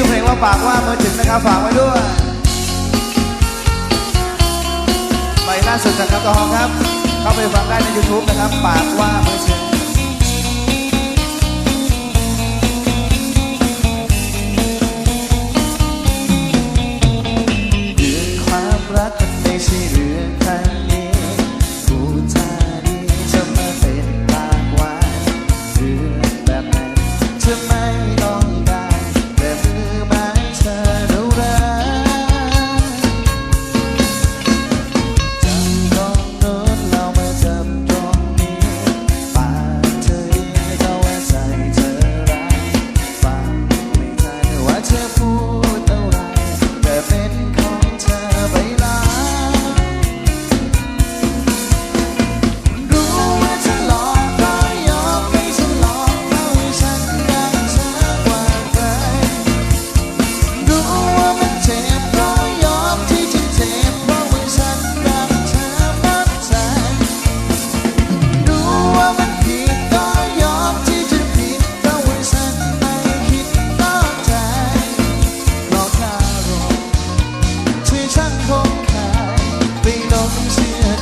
ชื่อเพลงว่าปากว่าเมื่อถึงนะครับฝากไว้ด้วยใบล่าสุดจากครับตอฮองครับ เข้าไปฟังได้ใน YouTube นะครับ ปากว่าเมื่อถึง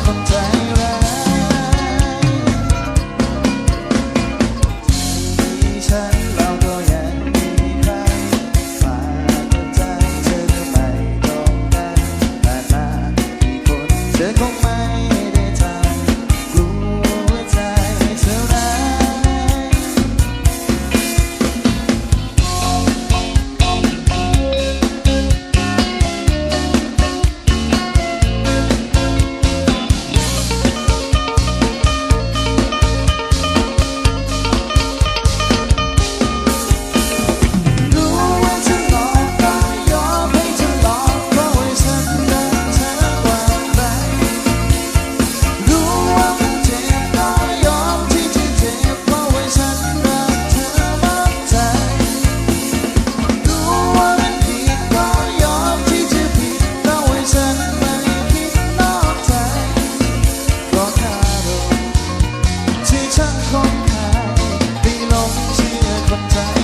sometimes ช่างคงคายไปลงเชื่อคนใจ